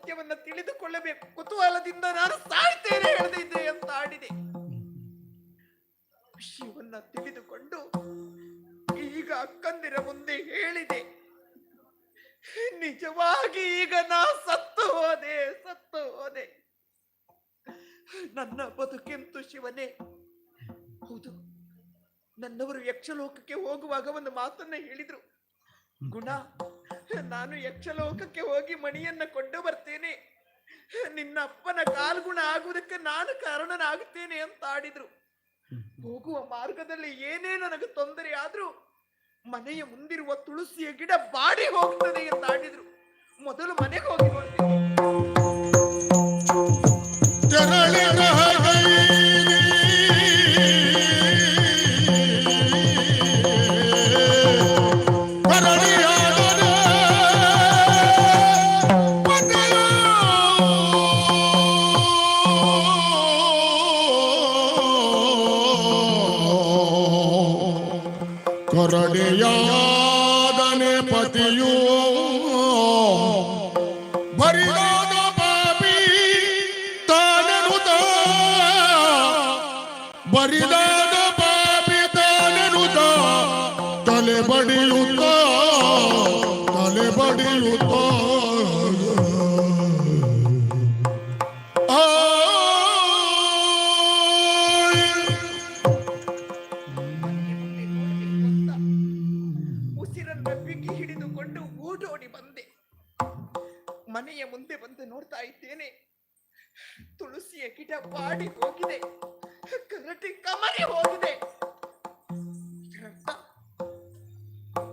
ಸತ್ಯವನ್ನ ತಿಳಿದುಕೊಳ್ಳಬೇಕು. ಕುತೂಹಲದಿಂದ ನಾನು ಸಾಯ್ತೇನೆ ಹೇಳದಿದ್ದೆ ಅಂತ ಆಡಿದೆ ವಿಷಯವನ್ನ ತಿಳಿದುಕೊಂಡು ಈಗ ಅಕ್ಕಂದಿರ ಮುಂದೆ ಹೇಳಿದೆ. ನಿಜವಾಗಿ ಈಗ ನಾ ಸತ್ತು ಹೋದೆ ಸತ್ತು ಹೋದೆ. ನನ್ನ ಬದುಕೆಂತು ಶಿವನೇ. ಹೌದು. ನನ್ನವರು ಯಕ್ಷಲೋಕಕ್ಕೆ ಹೋಗುವಾಗ ಒಂದು ಮಾತನ್ನ ಹೇಳಿದ್ರು. ಗುಣ ನಾನು ಯಕ್ಷಲೋಕಕ್ಕೆ ಹೋಗಿ ಮಣಿಯನ್ನ ಕೊಂಡು ಬರ್ತೇನೆ. ನಿನ್ನ ಅಪ್ಪನ ಕಾಲ್ಗುಣ ಆಗುವುದಕ್ಕೆ ನಾನು ಕಾರಣನಾಗುತ್ತೇನೆ ಅಂತ ಆಡಿದ್ರು. ಹೋಗುವ ಮಾರ್ಗದಲ್ಲಿ ಏನೇ ನನಗೆ ತೊಂದರೆ ಆದ್ರೂ ಮನೆಯ ಮುಂದಿರುವ ತುಳಸಿಯ ಗಿಡ ಬಾಡಿ ಹೋಗ್ತದೆ ಅಂತ ಆಡಿದ್ರು. ಮೊದಲು ಮನೆಗೆ ಹೋಗಿ ನೋಡ್ತೀನಿ. ಕರಡಿಯಾದನೆ ಪತಿಯೋ ಬರಿದಾದ ಪಾಪಿ ತಾನನು ಬರಿದಾದ ಪಾಪಿ ತಾನನು ತಲೆ ಬಡಿಯುತ್ತ ತಲೆ ಬಡಿಯುತ್ತ. ಮನೆಯ ಮುಂದೆ ಬಂದು ನೋಡ್ತಾ ಇದ್ದೇನೆ. ತುಳಸಿಯ ಗಿಡ ಬಾಡಿ ಹೋಗಿದೆ. ಕರಟಿ ಕಮರಿ ಹೋಗಿದೆ.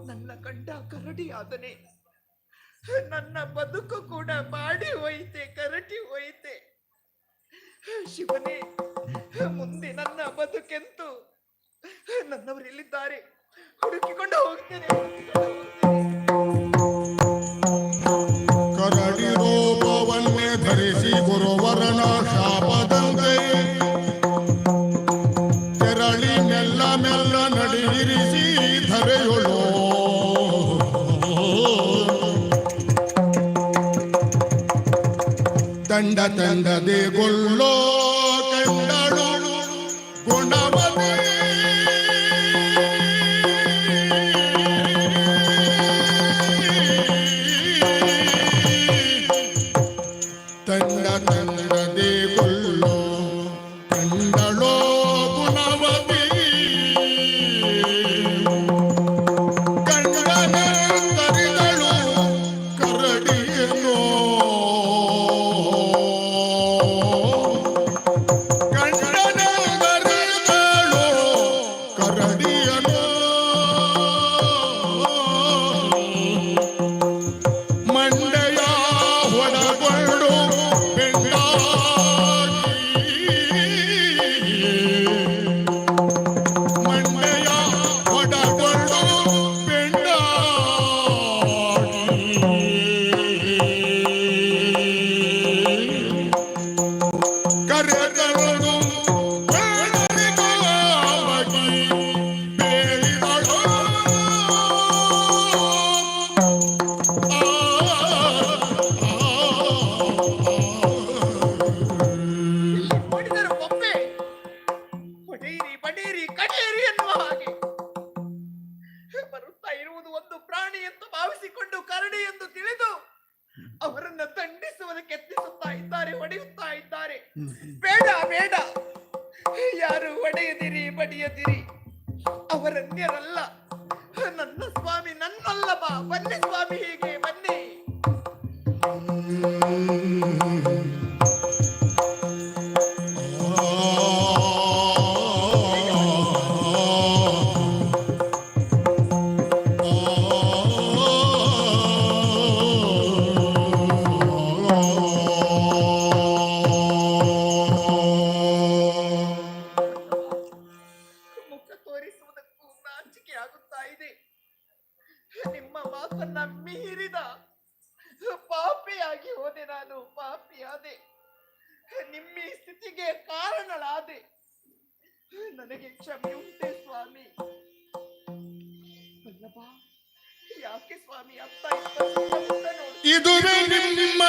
ನನ್ನ ಗಂಡ ಕರಡಿ ನನ್ನ ಬದುಕು ಕೂಡ ಬಾಡಿ ಹೋಯಿತೆ ಕರಟಿ ಹೋಯಿತೆ. ಶಿವನೇ, ಮುಂದೆ ನನ್ನ ಬದುಕೆಂತು. ನನ್ನವರು ಎಲ್ಲಿದ್ದಾರೆ ಹುಡುಕಿಕೊಂಡು ಹೋಗ್ತೇನೆ. ತಂಡ ತಂಡದೆ ಗೊಳ್ಳೋ Arrabbiano ಪ್ರಾಣಿ ಎಂದು ಭಾವಿಸಿಕೊಂಡು ಕರಡಿ ಎಂದು ತಿಳಿದು ಅವರನ್ನ ದಂಡಿಸುವುದಕ್ಕೆ ಎತ್ತಿಸುತ್ತಾ ಇದ್ದಾರೆ, ಹೊಡೆಯುತ್ತಾ ಇದ್ದಾರೆ. ಬೇಡ ಬೇಡ. ಯಾರು ಒಡೆಯದಿರಿ ಬಡಿಯದಿರಿ. ಅವರನ್ಯರಲ್ಲ. ನನ್ನ ಸ್ವಾಮಿ ನನ್ನಲ್ಲ ಬಾ ಬನ್ನಿ ಸ್ವಾಮಿ ಮಾತನ್ನ ಮೀರಿದ ಪಾಪಿಯಾಗಿ ಹೋದೆ ನಾನು, ಪಾಪಿಯಾದೆ. ನಿಮ್ಮ ಸ್ಥಿತಿಗೆ ಕಾರಣಳಾದೆ. ನನಗೆ ಕ್ಷಮೆ ಉಂಟೆ ಸ್ವಾಮಿ. ಯಾಕೆ ಸ್ವಾಮಿ ಅಪ್ಪ ಇದು ನಿಮ್ಮ